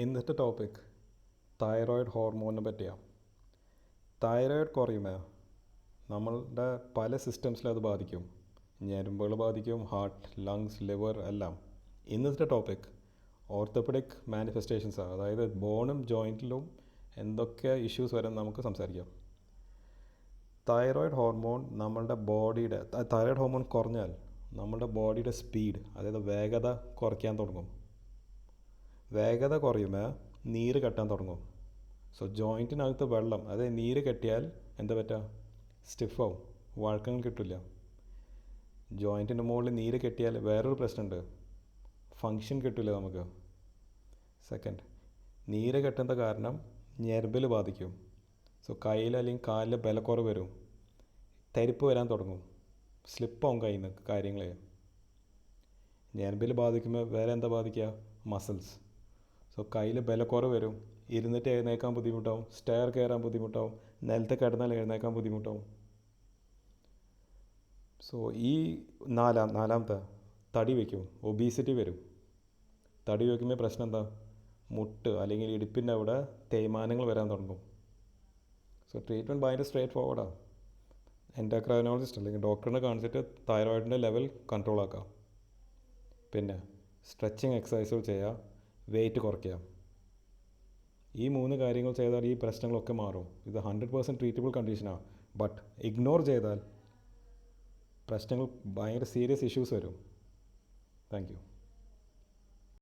ഇന്നത്തെ topic thyroid ഹോർമോണിനെ പറ്റിയാണ് thyroid കുറയുമ്പോൾ നമ്മളുടെ പല സിസ്റ്റംസിലും അത് ബാധിക്കും. ഞരമ്പുകൾ ബാധിക്കും ഹാർട്ട് ലങ്സ് ലിവർ എല്ലാം. ഇന്നത്തെ ടോപ്പിക് ഓർത്തോപെഡിക് മാനിഫെസ്റ്റേഷൻസാണ് അതായത് ബോണും ജോയിന്റിലും എന്തൊക്കെ ഇഷ്യൂസ് വരെ നമുക്ക് സംസാരിക്കാം. തൈറോയിഡ് ഹോർമോൺ നമ്മളുടെ ബോഡിയുടെ തൈറോയിഡ് ഹോർമോൺ കുറഞ്ഞാൽ നമ്മുടെ ബോഡിയുടെ സ്പീഡ് അതായത് വേഗത കുറയ്ക്കാൻ തുടങ്ങും. വേഗത കുറയുമ്പോൾ നീര് കെട്ടാൻ തുടങ്ങും. സോ ജോയിന്റിനകത്ത് വെള്ളം അതായത് നീര് കെട്ടിയാൽ എന്താ പറ്റുക സ്റ്റിഫാവും വഴക്കങ്ങൾ കിട്ടില്ല ജോയിന്റിന്റെ മുകളിൽ നീര് കെട്ടിയാൽ വേറൊരു പ്രശ്നമുണ്ട്. ഫങ്ഷൻ കിട്ടില്ല നമുക്ക്. സെക്കൻഡ് നീര് കെട്ടുന്ന കാരണം ഞരമ്പിൽ ബാധിക്കും. സോ കയ്യിൽ അല്ലെങ്കിൽ കാലിൽ ബലക്കുറവ് വരും. തരിപ്പ് വരാൻ തുടങ്ങും. സ്ലിപ്പാവും കയ്യിൽ നിന്ന് കാര്യങ്ങളെ. ഞരമ്പിൽ ബാധിക്കുമ്പോൾ വേറെ എന്താ ബാധിക്കുക മസിൽസ് സോ കയ്യിൽ ബലക്കുറവ് വരും. ഇരുന്നിട്ട് എഴുന്നേക്കാൻ ബുദ്ധിമുട്ടാവും. സ്റ്റെയർ കയറാൻ ബുദ്ധിമുട്ടാവും. നിലത്തെ കിടന്നാൽ എഴുന്നേക്കാൻ ബുദ്ധിമുട്ടാവും. സോ ഈ നാലാം നാലാമത്തെ തടി വയ്ക്കും ഒബീസിറ്റി വരും. തടി വയ്ക്കുമ്പോൾ പ്രശ്നം എന്താ? മുട്ട് അല്ലെങ്കിൽ ഇടുപ്പിന്റെ അവിടെ തേയ്മാനങ്ങൾ വരാൻ തുടങ്ങും. സോ ട്രീറ്റ്മെന്റ് ഭയങ്കര സ്ട്രേറ്റ് ഫോർവേഡാണ് എൻഡോക്രൈനോളജിസ്റ്റ് അല്ലെങ്കിൽ ഡോക്ടറിനെ കാണിച്ചിട്ട് തൈറോയിഡിന്റെ ലെവൽ കൺട്രോൾ ആക്കാം. പിന്നെ സ്ട്രെച്ചിങ് എക്സസൈസുകൾ ചെയ്യുക. വെയിറ്റ് കുറയ്ക്കുക. ഈ മൂന്ന് കാര്യങ്ങൾ ചെയ്താൽ ഈ പ്രശ്നങ്ങളൊക്കെ മാറും. ഇത് ഹൺഡ്രഡ് പേഴ്സന്റ് ട്രീറ്റബിൾ കണ്ടീഷനാണ് ബട്ട് ഇഗ്നോർ ചെയ്താൽ പ്രശ്നങ്ങൾ ഭയങ്കര സീരിയസ് ഇഷ്യൂസ് വരും. Thank you